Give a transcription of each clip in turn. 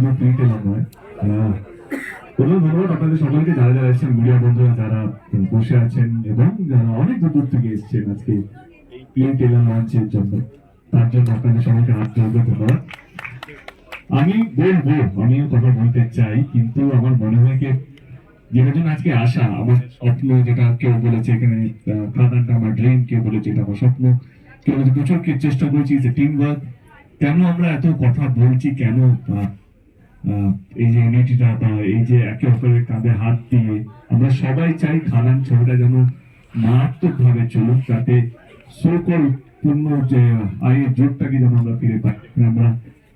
শুধু নয় প্রথমে ধন্যবাদ আপনাদের সকলকে যারা যারা এসেছেন, মিডিয়া বন্ধুরা যারা বসে আছেন এবং যারা অনেক দূর থেকে এসেছেন আজকে প্রিন্ট এলাম লঞ্চের জন্য, তার জন্য আপনাদের সবাইকে হাত জোর ধন্যবাদ। আমি বলব, আমিও কথা বলতে চাই, কিন্তু আমার মনে হয় কি, যেটার জন্য আজকে আসা আমার স্বপ্ন যেটা কেউ বলেছে এখানে খাদানটা আমার ড্রিম কেউ বলেছে, এটা আমার স্বপ্ন। কেউ বলেছে, প্রচুর চেষ্টা করেছি, যে টিম ওয়ার্ক কেন আমরা এত কথা বলছি, কেন এই যে ইউনিটিটা বা এই যে একে অপরের কাঁধে হাত দিয়ে আমরা সবাই চাই খাদান ছবিটা যেন মারাত্মক ভাবে চলুক যাতে সকল পূর্ণ যে আয়ের জোরটাকে যেন আমরা ফিরে পাই। আমরা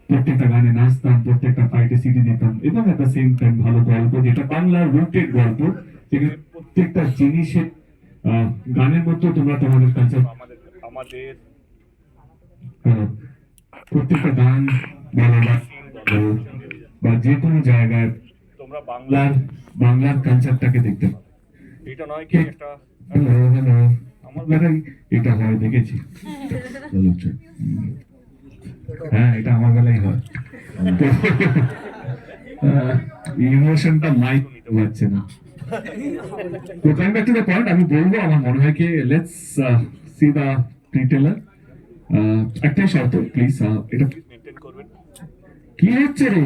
প্রত্যেকটা গানে নাচতাম প্রত্যেকটা ফাইটে সিডি দিতাম এবং দ্য সেম টাইম ভালো গল্প যেটা বাংলার রুটেড গল্প যেখানে প্রত্যেকটা জিনিসের আহ, গানের মধ্যে তোমরা তোমাদের কাছে আমাদের প্রত্যেকটা গান বলো। বা যে কোনো জায়গায় তোমরা বাংলা বাংলার বাংলার কালচারটাকে দেখতে পাবে। এটা নয় কি একটা হ্যালো হ্যালো আমার বেলায় এটা হয় দেখেছি। হচ্ছে। হ্যাঁ এটা আমার বেলায় হয়। ইমোশনটা মাইক পারছে না। তো come back to the point আমি বলব আমার মনে হয় কি লেটস সি দ্য প্রিটেলার একটাই শর্ত প্লিজ এটা কি হচ্ছে রে?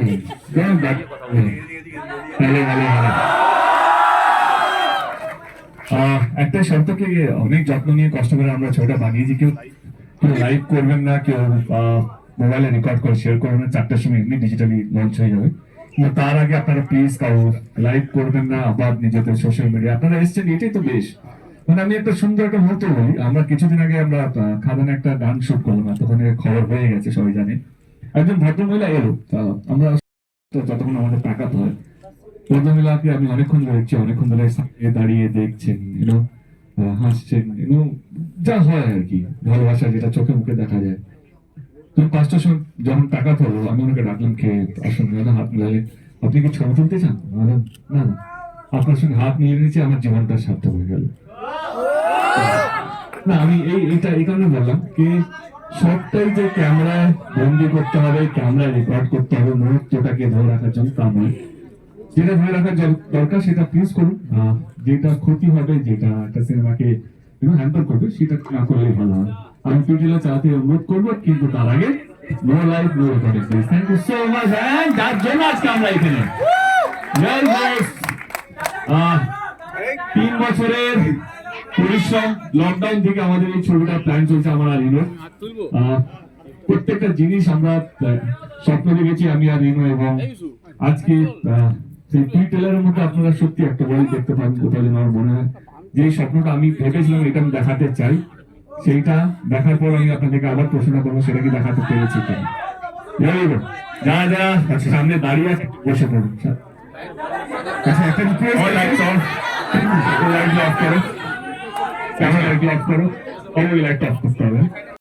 একটা শর্ত কি অনেক যত্ন নিয়ে কষ্ট করে আমরা ছবিটা বানিয়েছি। কেউ কেউ লাইভ করবেন না, কেউ মোবাইলে রেকর্ড করে শেয়ার করবেন না। চারটার সময় এমনি ডিজিটালি লঞ্চ হয়ে যাবে। তার আগে আপনারা প্লিজ কাউ লাইভ করবেন না, আবার নিজেদের সোশ্যাল মিডিয়া আপনারা এসছেন, এটাই তো বেশ। মানে আমি একটা সুন্দর একটা মুহূর্ত বলি। আমরা কিছুদিন আগে আমরা খাদানে একটা গান শুট করলাম। তখন খবর হয়ে গেছে, সবাই জানে। একজন ভদ্রমহিলা তা। আমরা যতক্ষণ আমাদের টাকাতে হয় ভদ্রমহিলাকে আমি অনেকক্ষণ দেখছি অনেকক্ষণ ধরে সামনে দাঁড়িয়ে দেখছেন ইউনো হাসছেন ইউনো যা হয় আর কি ভালোবাসা যেটা চোখে মুখে দেখা যায়। তো পাঁচটার সময় যখন টাকা পড়ল আমি ওনাকে ডাকলাম খেয়ে আসুন দাদা হাত মিলালে আপনি কি ছবি তুলতে চান? না আপনার সঙ্গে হাত মিলিয়ে নিয়েছি আমার জীবনটা সার্থক হয়ে গেল। না আমি এই এটা এই কারণে বললাম কি সবটাই যে ক্যামেরায় বন্দি করতে হবে ক্যামেরায় রেকর্ড করতে হবে মুহূর্তটাকে ধরে রাখার জন্য তা নয়। যেটা ধরে রাখার দরকার সেটা প্লিজ করুন। যেটা ক্ষতি হবে যেটা একটা সিনেমাকে হ্যাম্পার করবে সেটা না করলেই ভালো হয়। আমি পিটিলা চালাতে অনুরোধ করব কিন্তু তার আগে no life no recording please thank you so much and যার জন্য আজকে আমরা এখানে। বছরের লকডাউন থেকে আমাদের এই ছবিটা প্ল্যান চলছে আমার আর রিনোর। প্রত্যেকটা জিনিস আমরা স্বপ্ন দেখেছি আমি আর রিনো এবং আজকে সেই প্রি টেলারের মধ্যে আপনারা সত্যি একটা বই দেখতে পান কোথাও যেন আমার মনে হয়। যে স্বপ্নটা আমি ভেবেছিলাম এটা আমি দেখাতে চাই সেইটা দেখার পর আমি আপনাদেরকে আবার প্রশ্ন করব সেটা কি দেখাতে পেরেছি কিনা। যারা যারা সামনে দাঁড়িয়ে বসে পড়ুন আচ্ছা একটা রিকোয়েস্ট చాలా రిలాక్స్ గారు పనులు ఇలా చేసుకుంటారు